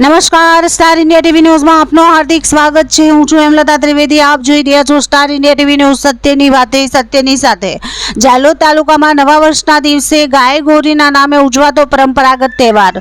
નમસ્કાર, star India TV ન્યૂઝમાં આપનું હાર્દિક સ્વાગત છે. હું છું હેમલતા ત્રિવેદી. આપ જોઈ રહ્યા છો સ્ટાર ઇન્ડિયા ટીવી ન્યૂઝ સત્યની વાતે, સત્યની સાથે. જાલોદ તાલુકામાં નવા વર્ષના દિવસે ગાય ગોરીના નામે ઉજવાતો પરંપરાગત તહેવાર.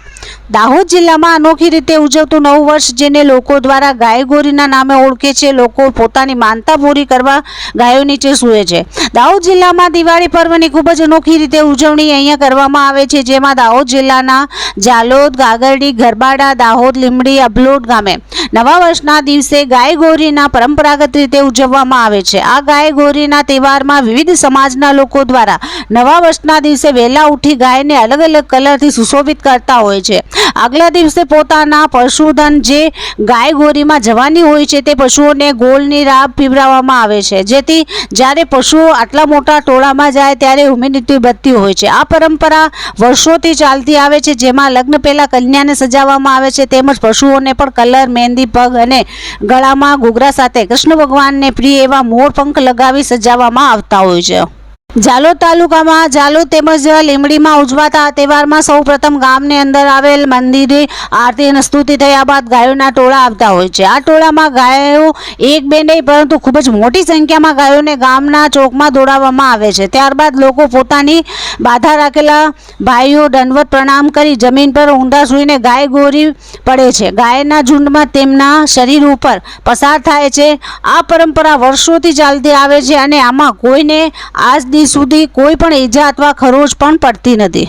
દાહોદ જિલ્લામાં અનોખી રીતે ઉજવતું નવું વર્ષ જેને લોકો દ્વારા ગાય ગોરીના નામે ઓળખે છે, લોકો પોતાની માનતા પૂરી કરવા ગાયો નીચે સૂએ છે. દાહોદ જિલ્લામાં દિવાળી પર્વની ખૂબ જ અનોખી રીતે ઉજવણી અહીંયા કરવામાં આવે છે, જેમાં દાહોદ જિલ્લાના જાલોદ ગાગરડી ગરબાડા દાહોદ લીમડી અબલોડ ગામે નવા વર્ષના દિવસે ગાય ગોરીના પરંપરાગત રીતે ઉજવવામાં આવે છે. આ ગાય ગોરીના તહેવારમાં વિવિધ સમાજના લોકો દ્વારા નવા વર્ષના દિવસે વહેલા ઉઠી ગાયને અલગ અલગ કલરથી સુશોભિત કરતા હોય છે. આગલા દિવસે પોતાના પશુધન જે ગાય ગોરીમાં જવાની હોય છે તે પશુઓને ગોળની રાબ પીવડાવવામાં આવે છે. જેથી જ્યારે પશુઓ આટલા મોટા ટોળામાં જાય ત્યારે હ્યુમિનિટી વધતી હોય છે. આ પરંપરા વર્ષોથી ચાલતી આવે છે, જેમાં લગ્ન પહેલાં કન્યાને સજાવવામાં આવે છે, તેમજ પશુઓને પણ કલર, મહેંદી, પગ અને ગળામાં ઘૂઘરા સાથે કૃષ્ણ ભગવાનને પ્રિય એવા મોર પંખ લગાવી સજાવવામાં આવતા હોય છે. જાલોદ તાલુકામાં જાલોદ તેમજ લીમડીમાં ઉજવાતા આ તહેવારમાં સૌ પ્રથમ ગામની અંદર આવેલ મંદિરે આરતી અને સ્તુતિ થયા બાદ ગાયોના ટોળા આવતા હોય છે. આ ટોળામાં ગાયો એક બે નહીં, પરંતુ ખૂબ જ મોટી સંખ્યામાં ગાયોને ગામના ચોકમાં દોડાવવામાં આવે છે. ત્યારબાદ લોકો પોતાની બાધા રાખેલા ભાઈઓ દંડવત પ્રણામ કરી જમીન પર ઊંડા સૂઈને ગાય ગોરી પડે છે. ગાયના ઝુંડમાં તેમના શરીર ઉપર પસાર થાય છે. આ પરંપરા વર્ષોથી ચાલતી આવે છે અને આમાં કોઈને આજ સુધી કોઈ પણ ઈજા અથવા ખરોચ પણ પડતી નથી.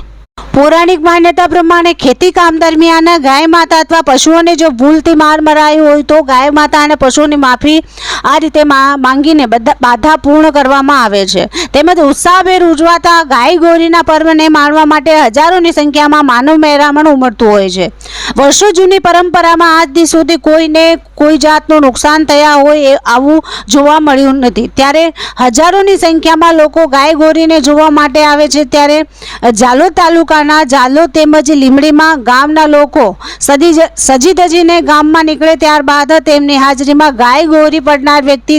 પૌરાણિક માન્યતા પ્રમાણે ખેતી કામ દરમિયાન ગાય માતા અથવા પશુઓને જો ભૂલથી માર મરાયું હોય તો ગાય માતા અને પશુઓની માફી આ રીતે માંગીને બધા બાધા પૂર્ણ કરવામાં આવે છે. તેમજ ઉત્સાહભેર ઉજવાતા ગાય ગોરીના પર્વને માણવા માટે હજારોની સંખ્યામાં માનવ મહેરામણ ઉમટતું હોય છે. વર્ષો જૂની પરંપરામાં આજ દિવસ સુધી કોઈને કોઈ જાતનું નુકસાન થયા હોય એ આવું જોવા મળ્યું નથી. ત્યારે હજારોની સંખ્યામાં લોકો ગાય ગોરીને જોવા માટે આવે છે. ત્યારે જાલોદ તાલુકાના જાલો તેમજ લીમડીમાં ગામના લોકો સજી સજી ધજીને ગામમાં નીકળે ત્યારબાદ તેમની હાજરીમાં ગાય ગોરી પડનાર વ્યક્તિ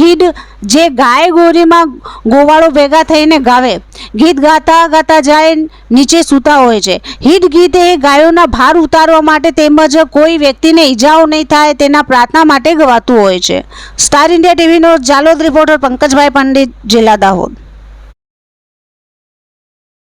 હિડ જે ગાય ગોરીમાં ગોવાળો ભેગા થઈને ગાવે. ગીત ગાતા ગાતા જાય નીચે સૂતા હોય છે. હિટ ગીત એ ગાયોના ભાર ઉતારવા માટે તેમજ કોઈ વ્યક્તિને ઈજાઓ નહીં થાય તેના પ્રાર્થના માટે ગવાતું હોય છે. સ્ટાર ઇન્ડિયા ટીવીનો જાલોદ રિપોર્ટર પંકજભાઈ પંડિત, જિલ્લા દાહોદ.